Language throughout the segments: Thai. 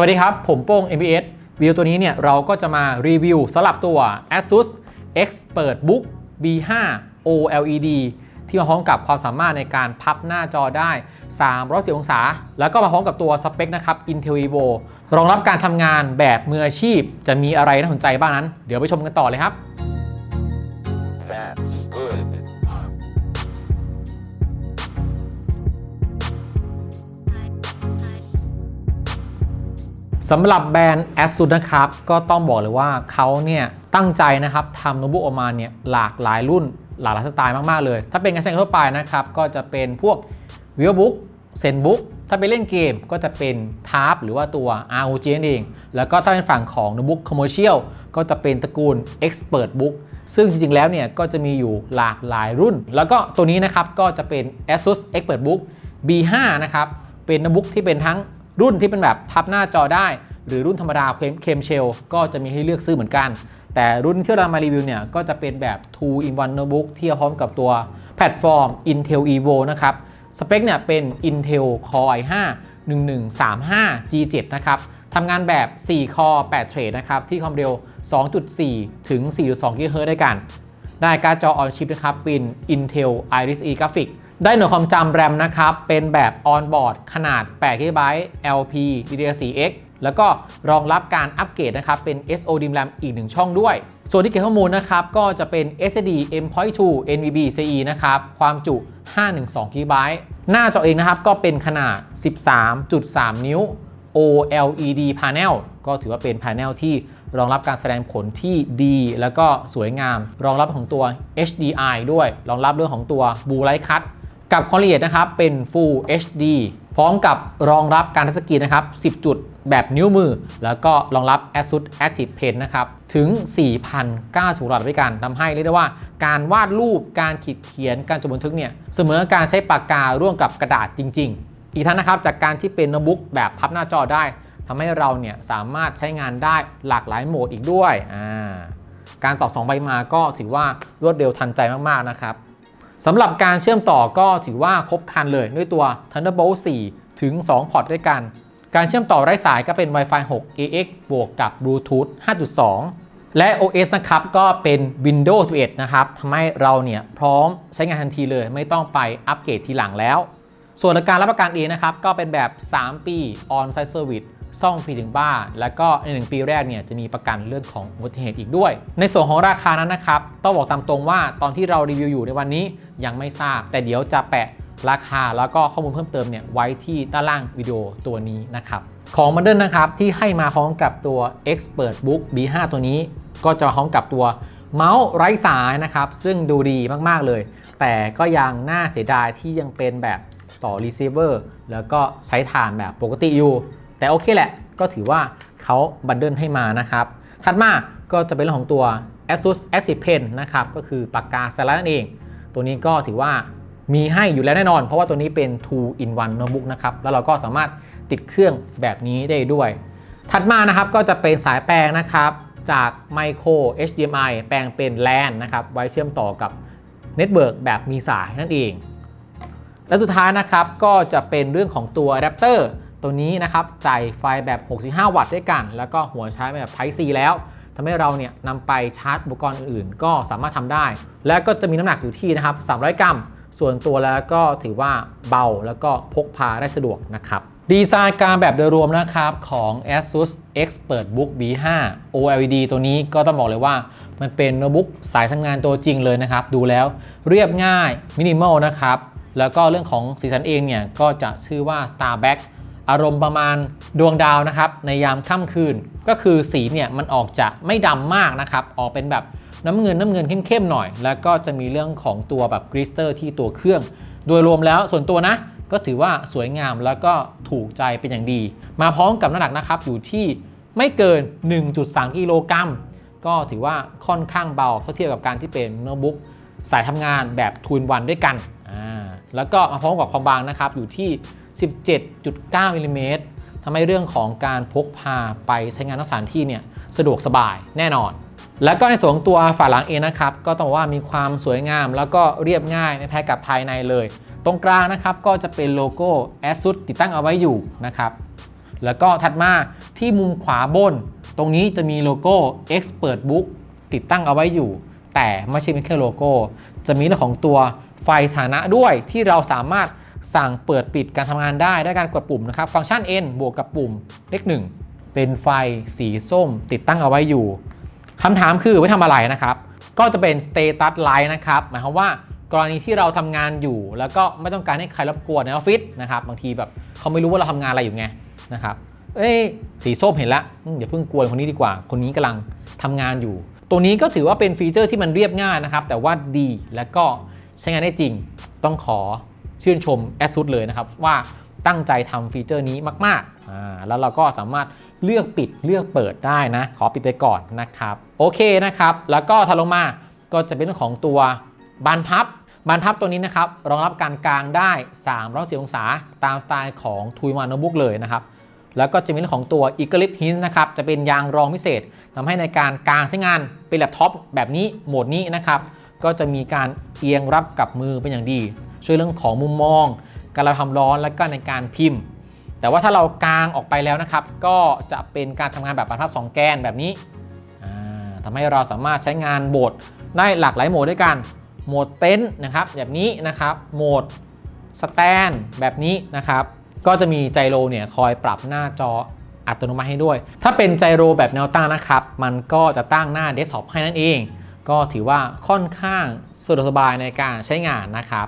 วัสดีครับ ผมโป้ง MBS วิดีโอตัวนี้เนี่ยเราก็จะมารีวิวสำหรับตัว ASUS ExpertBook B5 OLED ที่มาพร้อมกับความสามารถในการพับหน้าจอได้360องศา แล้วก็มาพร้อมกับตัวสเปคนะครับ Intel Evo รองรับการทำงานแบบมืออาชีพ จะมีอะไรน่าสนใจบ้างนั้น เดี๋ยวไปชมกันต่อเลยครับ สำหรับแบรนด์ ASUS นะครับ ก็ต้องบอกเลยว่าเขาเนี่ยตั้งใจนะครับทำโน้ตบุ๊กออกมาเนี่ยหลากหลายรุ่นหลากหลายสไตล์มาก ๆ เลย ถ้าเป็นการใช้งานทั่วไปนะครับ ก็จะเป็นพวก VivoBook ZenBook ถ้าไปเล่นเกมก็จะเป็น Tab หรือว่าตัว ROG นั่นเอง แล้วก็ถ้าเป็นฝั่งของโน้ตบุ๊ก Commercial ก็จะเป็นตระกูล ExpertBook ซึ่งจริง ๆ แล้วเนี่ยก็จะมีอยู่หลากหลายรุ่น แล้วก็ตัวนี้นะครับก็จะเป็น ASUS ExpertBook B5 นะครับ เป็นโน้ตบุ๊กที่เป็นทั้ง รุ่นที่เป็นแบบพับหน้าจอได้ หรือรุ่นธรรมดาเคมเชลก็จะมีให้เลือกซื้อเหมือนกัน แต่รุ่นที่เรามารีวิวเนี่ยก็จะเป็นแบบ 2 in 1 notebook ที่พร้อมกับตัวแพลตฟอร์ม Intel Evo นะครับสเปคเนี่ยเป็น Intel Core i5 1135 G7 นะครับทำงานแบบ4 Core 8 Thread นะครับที่ความเร็ว 2.4 ถึง 4.2 GHz ด้วยกัน ได้การ์ดจอ on chip นะครับเป็น Intel Iris E Graphics ได้หน่วยความจำแรมนะครับ เป็นแบบ on board ขนาด8 GB LP DDR4X แล้วก็รองรับการอัปเกรดนะครับ เป็น SOD RAM อีก1ช่องด้วย ส่วนที่เก็บข้อมูลนะครับ ก็จะเป็น SSD M.2 NVMe CE นะครับ ความจุ 512 GB หน้าจอเองนะครับ ก็เป็นขนาด 13.3 นิ้ว OLED panel ก็ถือว่าเป็น panel ที่รองรับการแสดงผลที่ดี แล้วก็สวยงาม รองรับของตัว HDI ด้วย รองรับเรื่องของตัว Blue Light Cut กับความละเอียดนะครับเป็น Full HD พร้อมกับรองรับการทัชสกรีนนะครับ 10 จุดแบบนิ้วมือ แล้วก็รองรับ ASUS Active Pen นะครับ ถึง 4,090หลอดด้วยกันทำให้เรียกได้ว่าการวาดรูปการขีดเขียนการจดบันทึกเนี่ยเสมือนการใช้ปากการ่วมกับกระดาษจริง ๆ อีกทั้งนะครับจากการที่เป็นโน้ตบุ๊กแบบพับหน้าจอได้ทำให้เราเนี่ยสามารถใช้งานได้หลากหลายโหมดอีกด้วย การต่อ2ใบมาก็ถือว่ารวดเร็วทันใจมากๆนะครับ สำหรับการเชื่อมต่อก็ถือว่าครบครันเลยด้วยตัว Thunderbolt 4 ถึง 2 พอร์ตด้วยกัน การเชื่อมต่อไร้สายก็เป็น Wi-Fi 6 AX บวกกับ Bluetooth 5.2 และ OS นะครับ ก็เป็น Windows 11 นะครับทำให้เราเนี่ยพร้อมใช้งานทันทีเลย ไม่ต้องไปอัปเกรดทีหลังแล้ว ส่วนการรับประกันเองนะครับ ก็เป็นแบบ 3 ปี On-site Service ซ่อมฟรีถึงบ้าน แล้วก็ใน 1 ปีแรกเนี่ยจะมีประกันเรื่องของอุบัติเหตุอีกด้วย ในส่วนของราคานั้นนะครับต้องบอกตามตรงว่าตอนที่เรารีวิวอยู่ในวันนี้ยังไม่ทราบ แต่เดี๋ยวจะแปะราคาแล้วก็ข้อมูลเพิ่มเติมเนี่ยไว้ที่ด้านล่างวิดีโอตัวนี้นะครับของมันเดิลนะครับที่ให้มาพร้อมกับตัว Expert Book B5 ตัวนี้ ก็จะมาพร้อมกับตัวเมาส์ไร้สายนะครับซึ่งดูดีมากๆเลย แต่ก็ยังน่าเสียดายที่ยังเป็นแบบต่อ receiver แล้วก็ใช้ฐานแบบปกติอยู่ แต่โอเคแหละ ก็ถือว่าเขาบันเดิลให้มานะครับ ถัดมาก็จะเป็นเรื่องของตัว ASUS Active Pen นะครับ ก็คือปากกาสไลด์นั่นเอง ตัวนี้ก็ถือว่ามีให้อยู่แล้วแน่นอน เพราะว่าตัวนี้เป็น 2 in 1 notebook นะครับ แล้วเราก็สามารถติดเครื่องแบบนี้ได้ด้วย ถัดมานะครับก็จะเป็นสายแปลงนะครับ จาก Micro HDMI แปลงเป็น LAN นะครับ ไว้เชื่อมต่อกับเน็ตเวิร์กแบบมีสายนั่นเอง และสุดท้ายนะครับก็จะเป็นเรื่องของตัวอะแดปเตอร์ ตัวนี้นะครับจ่ายไฟแบบ 65 วัตต์ด้วยกัน แล้วก็หัวใช้แบบ Type C แล้วทำให้เราเนี่ยนำไปชาร์จอุปกรณ์อื่นๆ ก็สามารถทำได้ และก็จะมีน้ำหนักอยู่ที่นะครับ 300 กรัม ส่วนตัวแล้วก็ถือว่าเบาแล้วก็พกพาได้สะดวกนะครับ ดีไซน์การแบบโดยรวมนะครับของ ASUS ExpertBook B5 OLED ตัวนี้ก็ต้องบอกเลยว่า มันเป็นโน้ตบุ๊กสายทำงานตัวจริงเลยนะครับ ดูแล้วเรียบง่ายมินิมอลนะครับ แล้วก็เรื่องของสีสันเองเนี่ยก็จะชื่อว่า Starback อารมณ์ประมาณดวงดาวนะครับในยามค่ำคืน ก็คือสีเนี่ยมันออกจะไม่ดำมากนะครับออกเป็นแบบน้ำเงินน้ำเงินเข้มๆหน่อย แล้วก็จะมีเรื่องของตัวแบบกริสเตอร์ที่ตัวเครื่อง โดยรวมแล้วส่วนตัวนะก็ถือว่าสวยงามแล้วก็ถูกใจเป็นอย่างดี มาพร้อมกับน้ำหนักนะครับอยู่ที่ไม่เกิน 1.3 กิโลกรัมก็ถือว่าค่อนข้างเบาเท่าเทียบกับการที่เป็นโน้ตบุ๊กสายทำงานแบบทูนวันด้วยกันอ่าแล้วก็มาพร้อมกับความบางนะครับอยู่ที่ 17.9มิลลิเมตรทำให้เรื่องของการพกพาไปใช้งานนอกสถานที่เนี่ยสะดวกสบายแน่นอน แล้วก็ในส่วนของตัวฝาหลังเองนะครับ ก็ต้องบอกว่ามีความสวยงาม แล้วก็เรียบง่ายไม่แพ้กับภายในเลย ตรงกลางนะครับก็จะเป็นโลโก้ ASUS ติดตั้งเอาไว้อยู่นะครับแล้วก็ถัดมาที่มุมขวาบน ตรงนี้จะมีโลโก้ Expert Book ติดตั้งเอาไว้อยู่ แต่ไม่ใช่เป็นแค่โลโก้ จะมีเรื่องของตัวไฟสถานะด้วยที่เราสามารถ สั่งเปิดปิดการทำงานได้ด้วยการกดปุ่มนะครับ ฟังก์ชัน N บวกกับปุ่มเลขหนึ่งเป็นไฟสีส้ม ติดตั้งเอาไว้อยู่คำถามคือไว้ทำอะไรนะครับ ก็จะเป็น Status Light นะครับ หมายความว่ากรณีที่เราทำงานอยู่ แล้วก็ไม่ต้องการให้ใครรบกวนในออฟฟิศนะครับ บางทีแบบเขาไม่รู้ว่าเราทำงานอะไรอยู่ไงนะครับ เอ้สีส้มเห็นแล้วอืมอย่าเพิ่งกวนคนนี้ดีกว่า คนนี้กำลังทำงานอยู่ ตัวนี้ก็ถือว่าเป็นฟีเจอร์ที่มันเรียบง่ายนะครับ แต่ว่าดีและก็ใช้งานได้จริง ต้องขอ ชื่นชม ASUS เลยนะครับ ว่าตั้งใจทำฟีเจอร์นี้มากๆอ่าแล้วเราก็สามารถเลือกปิดเลือกเปิดได้นะ ขอปิดไปก่อนนะครับ โอเคนะครับ แล้วก็ถัดลงมาก็จะเป็นเรื่องของตัวบานพับบานพับตัวนี้นะครับ รองรับการกางได้360องศาตามสไตล์ของ t u i w a n Notebook เลยนะครับ แล้วก็จะมีเรื่องของตัว e a g l i p Hinge นะครับ จะเป็นยางรองพิเศษทำให้ในการกางใช้งานเป็นแล็ปท็อปแบบนี้โหมดนี้นะครับ ก็จะมีการเอียงรับกับมือเป็นอย่างดี ช่วยเรื่องของมุมมอง การระบายความร้อนและก็ในการพิมพ์ แต่ว่าถ้าเรากางออกไปแล้วนะครับ ก็จะเป็นการทำงานแบบบรรทับ2แกนแบบนี้อ่าทำให้เราสามารถใช้งานโหมดได้หลากหลายโหมดด้วยกัน โหมดเต็นท์นะครับแบบนี้นะครับ โหมดสแตนแบบนี้นะครับ ก็จะมีไจโรเนี่ยคอยปรับหน้าจออัตโนมัติให้ด้วย ถ้าเป็นไจโรแบบแนวตั้งนะครับ มันก็จะตั้งหน้าเดสก์ท็อปให้นั่นเอง ก็ถือว่าค่อนข้างสะดวกสบายในการใช้งานนะครับ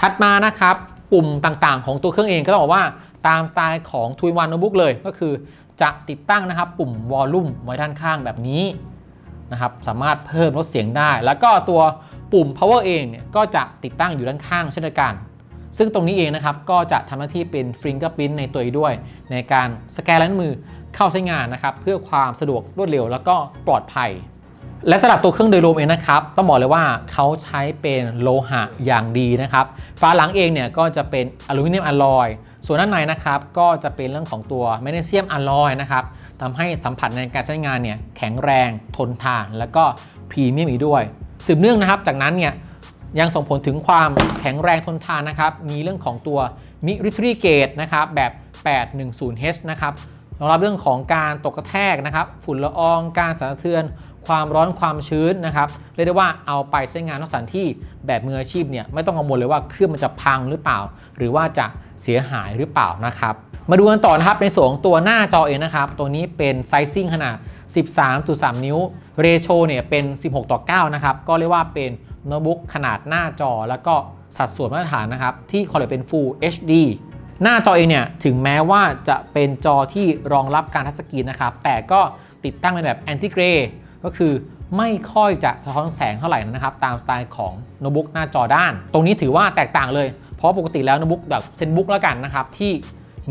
ถัดมานะครับปุ่มต่างๆ ของตัวเครื่องเองก็ต้องบอกว่าตามสไตล์ของ t u i w a n Notebook เลยก็คือจะติดตั้งนะครับปุ่มวอลลุ่มไว้ด้านข้างแบบนี้นะครับสามารถเพิ่มลดเสียงได้ แล้วก็ตัวปุ่ม power เองเนี่ยก็จะติดตั้งอยู่ด้านข้างเช่นเดียวกัน ซึ่งตรงนี้เองนะครับก็จะทำหน้าที่เป็น fingerprint ในตัวเองด้วย ในการสแกนลายนิ้วมือเข้าใช้งานนะครับเพื่อความสะดวกรวดเร็วแล้วก็ปลอดภัย และสำหรับตัวเครื่องโดยรวมเองนะครับ ต้องบอกเลยว่าเขาใช้เป็นโลหะอย่างดีนะครับฝาหลังเองเนี่ยก็จะเป็นอลูมิเนียมอลลอยส่วนด้านในนะครับก็จะเป็นเรื่องของตัวแมกนีเซียมอลลอยนะครับทำให้สัมผัสในการใช้งานเนี่ยแข็งแรงทนทาน แล้วก็พรีเมียมอีกด้วย สืบเนื่องนะครับ จากนั้นเนี่ยยังส่งผลถึงความแข็งแรงทนทานนะครับ มีเรื่องของตัวมิริทรีเกตนะครับแบบ 810H นะครับรองรับเรื่องของการตกกระแทกนะครับ ฝุ่นละอองการสั่นสะเทือน ความร้อนความชื้นนะครับเรียกได้ว่าเอาไปใช้งานนอกสถานที่แบบมืออาชีพเนี่ยไม่ต้องกังวลเลยว่าเครื่องมันจะพังหรือเปล่า หรือว่าจะเสียหายหรือเปล่านะครับมาดูกันต่อนะครับในส่วนตัวหน้าจอเองนะครับตัวนี้เป็นไซซิ่งขนาด 13.3 นิ้วเรโชเนี่ยเป็น 16 ต่อ 9 นะครับ ก็เรียกว่าเป็นโน้ตบุ๊กขนาดหน้าจอแล้วก็สัดส่วนมาตรฐานนะครับ ที่คอลเลเป็น Full HD หน้าจอเองเนี่ยถึงแม้ว่าจะเป็นจอที่รองรับการทัชสกรีนนะครับ แต่ก็ติดตั้งเป็นแบบ Anti Gray ก็คือไม่ค่อยจะสะท้อนแสงเท่าไหร่นะครับ ตามสไตล์ของโน้ตบุ๊กหน้าจอด้าน ตรงนี้ถือว่าแตกต่างเลย เพราะปกติแล้วโน้ตบุ๊กแบบเซนบุ๊กแล้วกันนะครับ ที่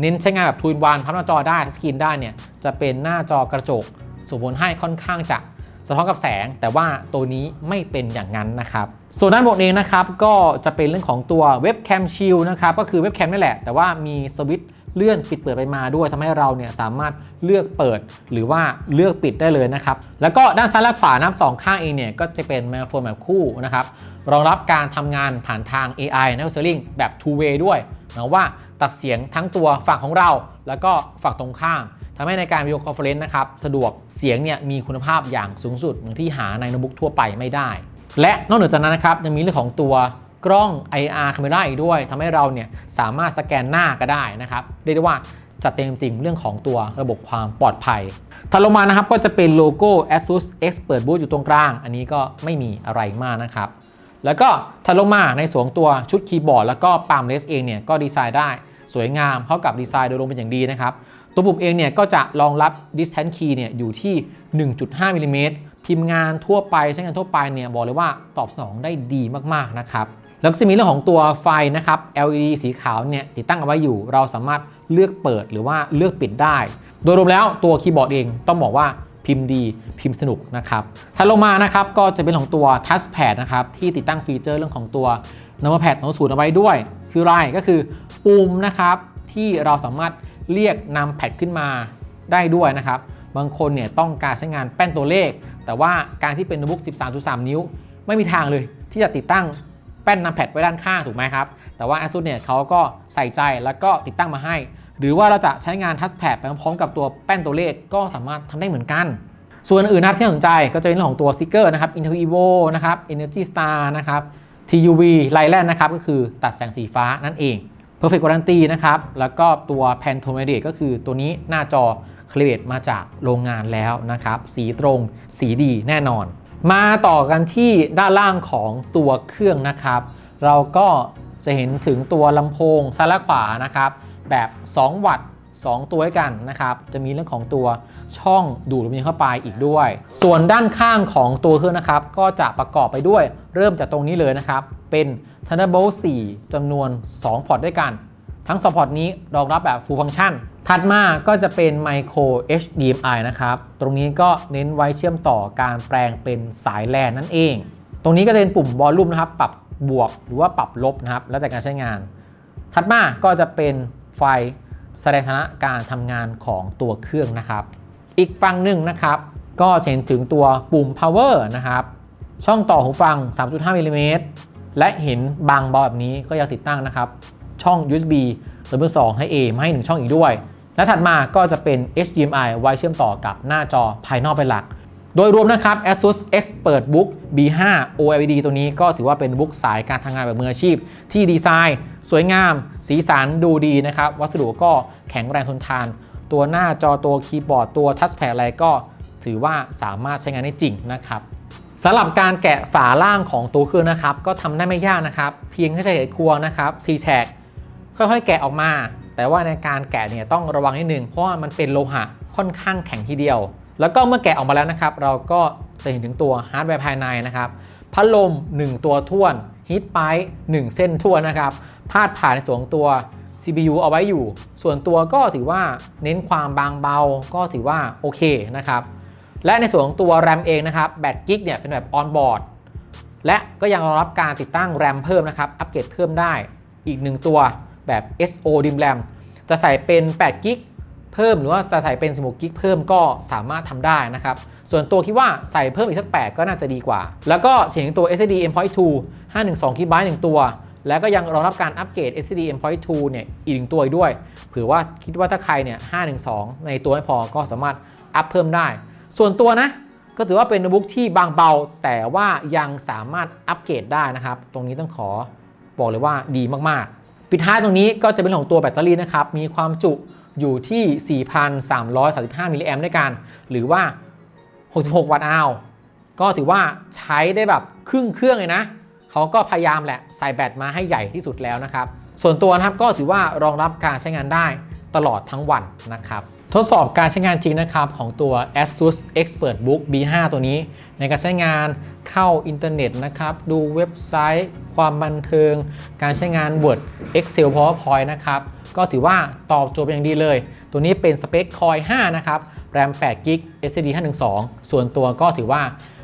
เน้นใช้งานแบบทูนวานพับหน้าจอได้สกรีนได้เนี่ยจะเป็นหน้าจอกระจกส่งผลให้ค่อนข้างจะสะท้อนกับแสง แต่ว่าตัวนี้ไม่เป็นอย่างนั้นนะครับ ส่วนด้านบนเองนะครับก็จะเป็นเรื่องของตัวเว็บแคมชิลนะครับก็คือเว็บแคมนี่แหละ แต่ว่ามีสวิตช์ เลื่อนปิดเปิดไปมาด้วยทำให้เราเนี่ยสามารถเลือกเปิดหรือว่าเลือกปิดได้เลยนะครับ แล้วก็ด้านซ้ายและขวานับสองข้างเองเนี่ยก็จะเป็น m ม c โฟนแบบคู่นะครับรองรับการทำงานผ่านทาง AI n a t u r a l i n g แบบ two way ด้วยหมายว่าตัดเสียงทั้งตัวฝั่งของเรา แล้วก็ฝั่งตรงข้ามทำให้ในการวิดีโอคอนเฟอเรนซ์นะครับสะดวกเสียงเนี่ยมีคุณภาพอย่างสูงสุดเหมือนที่หาในโน้ตบุ๊กทั่วไปไม่ได้ และนอกเหนือจากนั้นนะครับยังมีเรื่องของตัว กล้อง IR camera อีกด้วยทำให้เราเนี่ยสามารถสแกนหน้าก็ได้นะครับเรียกได้ว่าจัดเต็มจริงเรื่องของตัวระบบความปลอดภัยถัดลงมานะครับก็จะเป็นโลโก้ ASUS Expert Boost อยู่ตรงกลาง อันนี้ก็ไม่มีอะไรมากนะครับ แล้วก็ถัดลงมาในส่วนตัวชุดคีย์บอร์ดแล้วก็ปาล์มเลสเองเนี่ยก็ดีไซน์ได้สวยงามเข้ากับดีไซน์โดยรวมเป็นอย่างดีนะครับ ตัวปุ่มเองเนี่ยก็จะรองรับ distance key เนี่ยอยู่ที่ 1.5มิลลิเมตรพิมพ์งานทั่วไปใช้งานทั่วไปเนี่ยบอกเลยว่าตอบสนองได้ดีมากๆนะครับ แล้วก็จะมีเรื่องของตัวไฟนะครับ LED สีขาวเนี่ยติดตั้งเอาไว้อยู่ เราสามารถเลือกเปิดหรือว่าเลือกปิดได้ โดยรวมแล้วตัวคีย์บอร์ดเองต้องบอกว่าพิมพ์ดีพิมพ์สนุกนะครับถัดลงมานะครับก็จะเป็นของตัว Touchpad นะครับที่ติดตั้งฟีเจอร์เรื่องของตัว Numberpad 20เอาไว้ด้วย คืออะไรก็คือปุ่มนะครับที่เราสามารถเรียกนำแพดขึ้นมาได้ด้วยนะครับ บางคนเนี่ยต้องการใช้งานแป้นตัวเลข แต่ว่าการที่เป็นโน้ตบุ๊ก 13.3 นิ้ว ไม่มีทางเลยที่จะติดตั้ง แป้นนำแพดไว้ด้านข้างถูกไหมครับ แต่ว่า ASUS เนี่ยเขาก็ใส่ใจแล้วก็ติดตั้งมาให้ หรือว่าเราจะใช้งานทัชแพดไปพร้อมกับตัวแป้นตัวเลขก็สามารถทำได้เหมือนกัน ส่วนอื่นนะที่น่าสนใจก็จะเป็นเรื่องของตัวสติกเกอร์นะครับ Intel Evo นะครับ Energy Star นะครับ TUV Light นะครับก็คือตัดแสงสีฟ้านั่นเอง Perfect Guarantee นะครับ แล้วก็ตัว Pantone ก็คือตัวนี้หน้าจอเคลเบตมาจากโรงงานแล้วนะครับ สีตรง สีดีแน่นอน มาต่อกันที่ด้านล่างของตัวเครื่องนะครับ เราก็จะเห็นถึงตัวลำโพงซ้ายและขวานะครับ แบบ 2 วัตต์2ตัวด้วยกันนะครับ จะมีเรื่องของตัวช่องดูดลมเย็นเข้าไปอีกด้วย ส่วนด้านข้างของตัวเครื่องนะครับ ก็จะประกอบไปด้วยเริ่มจากตรงนี้เลยนะครับ เป็น Thunderbolt 4จำนวน 2 พอร์ตด้วยกัน ทั้ง 2 พอร์ตนี้รองรับแบบ Full Function ถัดมาก็จะเป็น Micro HDMI นะครับ ตรงนี้ก็เน้นไว้เชื่อมต่อการแปลงเป็นสายแลนนั่นเอง ตรงนี้ก็จะเป็นปุ่ม Volume นะครับ ปรับบวกหรือว่าปรับลบนะครับ แล้วแต่การใช้งาน ถัดมาก็จะเป็นไฟแสดงสถานะการทำงานของตัวเครื่องนะครับ อีกฝั่งหนึ่งนะครับ ก็เห็นถึงตัวปุ่ม power นะครับ ช่องต่อหูฟัง 3.5มิลลิเมตรและเห็นบางเบาแบบนี้ก็ยังติดตั้งนะครับ ช่อง USB 3.2ให้ A มาให้ 1 ช่องอีกด้วย และถัดมาก็จะเป็น HDMI ไว้เชื่อมต่อกับหน้าจอภายนอกเป็นหลัก โดยรวมนะครับ ASUS ExpertBook B5 OLED ตัวนี้ก็ถือว่าเป็นบุ๊กสายการทำงานแบบมืออาชีพ ที่ดีไซน์ สวยงาม สีสันดูดีนะครับ วัสดุก็แข็งแรงทนทาน ตัวหน้าจอตัวคีย์บอร์ดตัวทัชแพดอะไรก็ถือว่าสามารถใช้งานได้จริงนะครับสำหรับการแกะฝาล่างของตัวเครื่องนะครับ ก็ทำได้ไม่ยากนะครับ เพียงแค่ใช้ไขควงนะครับ C แฉก ค่อยๆ แกะออกมา แต่ว่าในการแกะเนี่ยต้องระวังนิดนึงเพราะว่ามันเป็นโลหะค่อนข้างแข็งทีเดียว แล้วก็เมื่อแกะออกมาแล้วนะครับ เราก็จะเห็นถึงตัวฮาร์ดแวร์ภายในนะครับพัดลม 1 ตัวท่วนฮีทไป1เส้นท่วนนะครับพาดผ่านในส่วนของตัว CPU เอาไว้อยู่ ส่วนตัวก็ถือว่าเน้นความบางเบาก็ถือว่าโอเคนะครับ และในส่วนของตัว RAM เองนะครับแบตกิกเนี่ยเป็นแบบออนบอร์ดและก็ยังรองรับการติดตั้ง RAM เพิ่มนะครับ อัปเกรดเพิ่มได้อีก 1 ตัว แบบ SO DIMM RAM จะใส่เป็น8กิกเพิ่มหรือว่าจะใส่เป็น16กิกเพิ่มก็สามารถทำได้นะครับส่วนตัวคิดว่าใส่เพิ่มอีกสัก 8 ก็น่าจะดีกว่า แล้วก็เห็นตัว SSD M.2 512 GB 1 ตัว แล้วก็ยังรองรับการอัปเกรด SSD M.2 เนี่ยอีกหนึ่งตัวด้วย เผื่อว่าคิดว่าถ้าใครเนี่ย512 ในตัวไม่พอก็สามารถอัพเพิ่มได้ ส่วนตัวนะ ก็ถือว่าเป็นโน้ตบุ๊กที่บางเบา แต่ว่ายังสามารถอัปเกรดได้นะครับ ตรงนี้ต้องขอบอกเลยว่าดีมากๆ ปิดท้ายตรงนี้ก็จะเป็นของตัวแบตเตอรี่นะครับ มีความจุอยู่ที่ 4,335 มิลลิแอมป์ด้วยกัน หรือว่า 66 วัตต์อาวก็ถือว่าใช้ได้แบบครึ่งเครื่องเลยนะ เขาก็พยายามแหละใส่แบตมาให้ใหญ่ที่สุดแล้วนะครับ ส่วนตัวนะครับก็ถือว่ารองรับการใช้งานได้ตลอดทั้งวันนะครับ ทดสอบการใช้งานจริงนะครับของตัว ASUS ExpertBook B5 ตัวนี้ ในการใช้งานเข้าอินเทอร์เน็ตนะครับ ดูเว็บไซต์ ความบันเทิง การใช้งาน Word Excel PowerPoint นะครับ ก็ถือว่าตอบโจทย์เป็นอย่างดีเลย ตัวนี้เป็นสเปค Core 5 นะครับ RAM 8 g b SSD 512 ส่วนตัวก็ถือว่า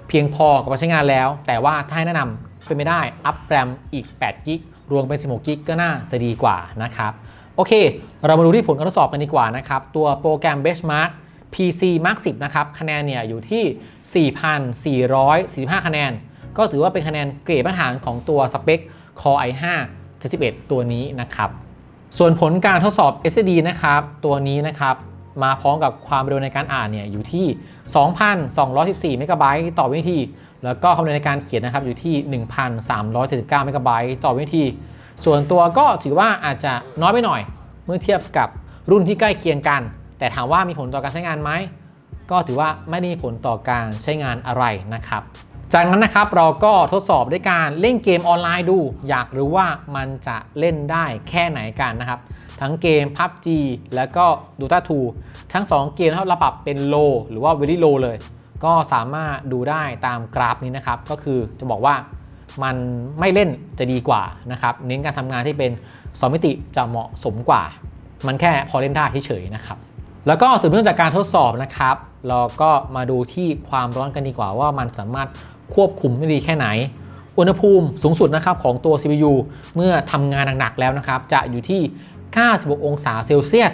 เพียงพอกับการใช้งานแล้ว แต่ว่าถ้าให้แนะนำเป็นไม่ได้อัพแรมอีก8 g b รวมเป็น16 g b ก็น่าจะดีกว่านะครับ โอเค เรามาดูที่ผลการทดสอบกันดีกว่านะครับ ตัวโปรแกรม Benchmark PC Mark 10 นะครับ คะแนนเนี่ยอยู่ที่ 4,445 คะแนน ก็ถือว่าเป็นคะแนนเกรดมาตรฐานของตัวสเปค Core i5 71ตัวนี้นะครับ ส่วนผลการทดสอบ SSD นะครับ ตัวนี้นะครับ มาพร้อมกับความเร็วในการอ่านเนี่ยอยู่ที่ 2,214 เมกะไบต์ต่อวินาที แล้วก็ความเร็วในการเขียนนะครับอยู่ที่ 1,379 เมกะไบต์ต่อวินาที ส่วนตัวก็ถือว่าอาจจะน้อยไปหน่อย เมื่อเทียบกับรุ่นที่ใกล้เคียงกัน แต่ถามว่ามีผลต่อการใช้งานไหมก็ถือว่าไม่ได้มีผลต่อการใช้งานอะไรนะครับ จากนั้นนะครับเราก็ทดสอบด้วยการเล่นเกมออนไลน์ดู อยากรู้ว่ามันจะเล่นได้แค่ไหนกันนะครับ ทั้งเกม PUBG แล้วก็ Dota 2 ทั้ง 2 เกมถ้าเราปรับเป็น low หรือว่า very low เลย ก็สามารถดูได้ตามกราฟนี้นะครับ ก็คือจะบอกว่า มันไม่เล่นจะดีกว่านะครับเน้นการทำงานที่เป็น2มิติจะเหมาะสมกว่า มันแค่พอเล่นได้เฉยๆนะครับแล้วก็สืบเนื่องจากการทดสอบนะครับ เราก็มาดูที่ความร้อนกันดีกว่าว่ามันสามารถควบคุมได้ดีแค่ไหน อุณหภูมิสูงสุดนะครับของตัว CPU เมื่อทำงานหนักๆแล้วนะครับ จะอยู่ที่ 96 องศาเซลเซียส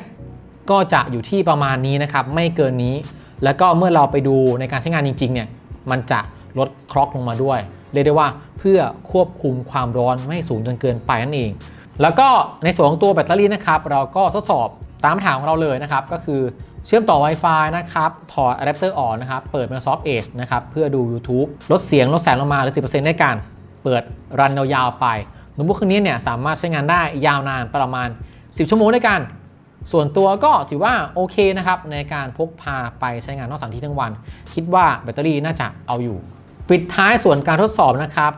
ก็จะอยู่ที่ประมาณนี้นะครับ ไม่เกินนี้ แล้วก็เมื่อเราไปดูในการใช้งานจริงๆเนี่ย มันจะ ลดคล็อกลงมาด้วย เรียกได้ว่าเพื่อควบคุมความร้อนไม่สูงจนเกินไปนั่นเอง แล้วก็ในส่วนของตัวแบตเตอรี่นะครับ เราก็ทดสอบตามคำถามของเราเลยนะครับ ก็คือเชื่อมต่อ Wi-Fi นะครับ ถอดอะแดปเตอร์ออกนะครับ เปิด Microsoft Edge นะครับ เพื่อดู YouTube ลดเสียง ลดแสงลงมาหรือ 10%ในการ เปิดรันยาวๆไปโน้ตบุ๊กเครื่องนี้เนี่ยสามารถใช้งานได้ยาวนานประมาณ 10 ชั่วโมงด้วยกัน ส่วนตัวก็ถือว่าโอเคนะครับ ในการพกพาไปใช้งานนอกสถานที่ทั้งวัน คิดว่าแบตเตอรี่น่าจะเอาอยู่ ปิดท้ายส่วนการทดสอบนะครับ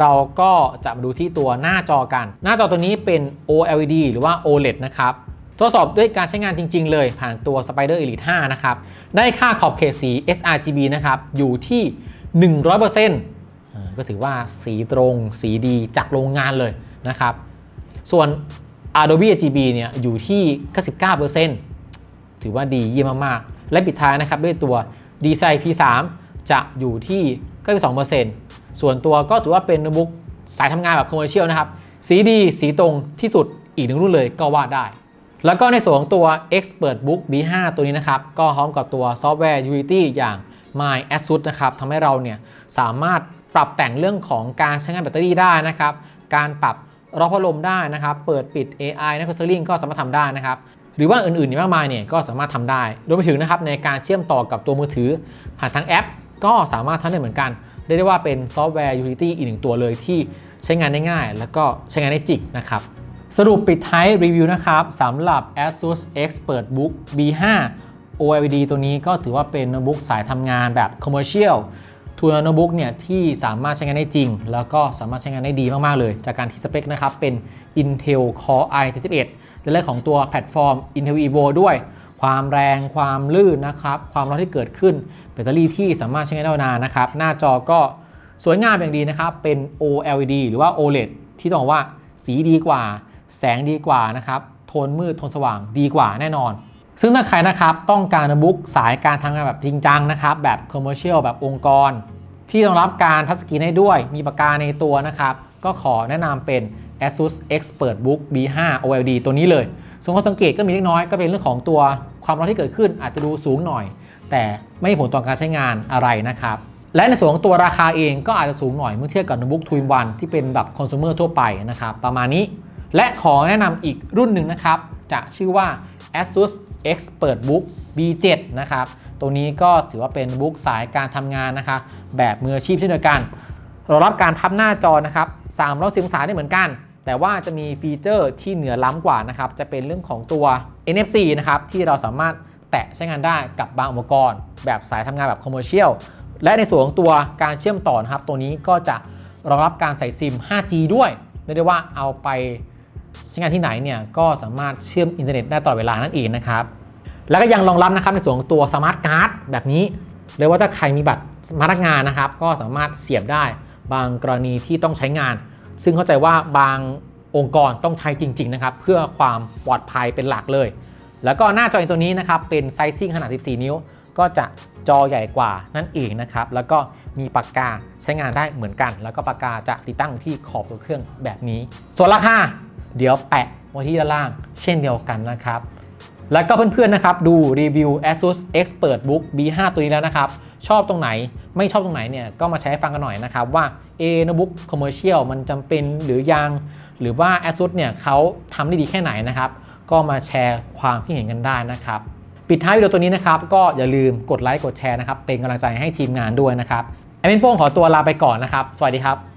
เราก็จะมาดูที่ตัวหน้าจอกัน หน้าจอตัวนี้เป็น OLED หรือว่า OLED นะครับทดสอบด้วยการใช้งานจริง ๆ เลยผ่านตัว Spider Elite 5 นะครับ ได้ค่าขอบเขตสี sRGB นะครับ อยู่ที่ 100%ก็ถือว่าสีตรงสีดีจากโรงงานเลยนะครับ ส่วน Adobe RGB เนี่ยอยู่ที่ 99%ถือว่าดีเยี่ยมมาก ๆ และปิดท้ายนะครับด้วยตัว Design P3 จะอยู่ที่92%ส่วนตัวก็ถือว่าเป็นโน้ตบุ๊กสายทำงานแบบคอมเมอร์เชียลนะครับ สีดี สีตรงที่สุดอีกหนึ่งรุ่นเลยก็ว่าได้ แล้วก็ในส่วนของตัว Expert Book B5 ตัวนี้นะครับ ก็พร้อมกับตัวซอฟต์แวร์ Unity อย่าง My ASUS นะครับทำให้เราเนี่ยสามารถปรับแต่งเรื่องของการใช้งานแบตเตอรี่ได้นะครับ การปรับรอบพัดลมได้นะครับ เปิดปิด AI นะ c เซอร์ลิงก็สามารถทำได้นะครับหรือว่าอื่นๆอีกมากมายเนี่ยก็สามารถทำได้รวมไปถึงนะครับในการเชื่อมต่อกับตัวมือถือผ่านทางแอป ก็สามารถทำได้เหมือนกันเรียกได้ว่าเป็นซอฟต์แวร์ Unity อีกหนึ่งตัวเลยที่ใช้งานได้ง่าย แล้วก็ใช้งานได้จริงนะครับ สรุปปิดท้ายรีวิวนะครับสำหรับ ASUS ExpertBook B5 OLED ตัวนี้ก็ถือว่าเป็นโน้ตบุ๊กสายทำงานแบบ Commercial ทูนโน้ตบุ๊กเนี่ยที่สามารถใช้งานได้จริง แล้วก็สามารถใช้งานได้ดีมาก ๆ เลย จากการที่สเปคนะครับ เป็น Intel Core i71 ในเรื่องของตัวแพลตฟอร์ม Intel Evo ด้วย ความแรงความลื่นนะครับความร้อนที่เกิดขึ้นแบตเตอรี่ที่สามารถใช้งานได้นานนะครับ หน้าจอก็สวยงามอย่างดีนะครับ เป็น OLED หรือว่า OLED ที่ต้องบอกว่าสีดีกว่า แสงดีกว่านะครับโทนมืดโทนสว่างดีกว่าแน่นอน ซึ่งถ้าใครนะครับต้องการโน้ตบุ๊กสายการทำงานแบบจริงจังนะครับ แบบคอมเมอร์เชียลแบบองค์กร ที่รองรับการทัชสกรีนให้ด้วย มีปากกาในตัวนะครับ ก็ขอแนะนำเป็น ASUS ExpertBook B5 OLED ตัวนี้เลย ส่วนข้อสังเกตก็มีเล็กน้อยก็เป็นเรื่องของตัว ความร้อนที่เกิดขึ้นอาจจะดูสูงหน่อย แต่ไม่มีผลต่อการใช้งานอะไรนะครับและในส่วนของตัวราคาเองก็อาจจะสูงหน่อยเมื่อเทียบกับโน้ตบุ๊กทู in วันที่เป็นแบบคอน sumer ทั่วไปนะครับประมาณนี้ และขอแนะนำอีกรุ่นหนึ่งนะครับจะชื่อว่า ASUS ExpertBook B7 นะครับตัวนี้ก็ถือว่าเป็นบุ๊กสายการทำงานนะครับแบบมืออาชีพเช่นเดียวกันรองรับการพับหน้าจอนะครับ360องศาได้เหมือนกัน แต่ว่าจะมีฟีเจอร์ที่เหนือล้ำกว่านะครับ จะเป็นเรื่องของตัว NFC นะครับ ที่เราสามารถแตะใช้งานได้กับบางอุปกรณ์ แบบสายทำงานแบบคอมเมอร์เชียล และในส่วนของตัวการเชื่อมต่อนะครับ ตัวนี้ก็จะรองรับการใส่ซิม 5G ด้วยเรียกได้ว่าเอาไปใช้งานที่ไหนเนี่ยก็สามารถเชื่อมอินเทอร์เน็ตได้ตลอดเวลานั่นเองนะครับ แล้วก็ยังรองรับนะครับในส่วนของตัวสมาร์ทการ์ดแบบนี้เรียกว่าถ้าใครมีบัตรสมาร์ทงานนะครับ ก็สามารถเสียบได้บางกรณีที่ต้องใช้งาน ซึ่งเข้าใจว่าบางองค์กรต้องใช้จริง ๆ นะครับ เพื่อความปลอดภัยเป็นหลักเลย แล้วก็หน้าจอตัวนี้นะครับ เป็นไซซิ่งขนาด 14 นิ้ว ก็จะจอใหญ่กว่านั่นเองนะครับ แล้วก็มีปากกาใช้งานได้เหมือนกัน แล้วก็ปากกาจะติดตั้งที่ขอบตัวเครื่องแบบนี้ ส่วนราคาเดี๋ยวแปะไว้ที่ด้านล่าง เช่นเดียวกันนะครับ แล้วก็เพื่อนๆนะครับดูรีวิว ASUS ExpertBook B5 ตัวนี้แล้วนะครับ ชอบตรงไหน ไม่ชอบตรงไหนเนี่ยก็มาใช้ฟังกันหน่อยนะครับว่าเอโนบุ๊กคอมเมอร์เชียลมันจำเป็นหรือยัง หรือว่า ASUS เนี่ยเขาทำได้ดีแค่ไหนนะครับ ก็มาแชร์ความคิดเห็นกันได้นะครับ ปิดท้ายวิดีโอตัวนี้นะครับก็อย่าลืมกดไลค์กดแชร์นะครับเป็นกำลังใจให้ทีมงานด้วยนะครับแอดมินโป้งขอตัวลาไปก่อนนะครับ สวัสดีครับ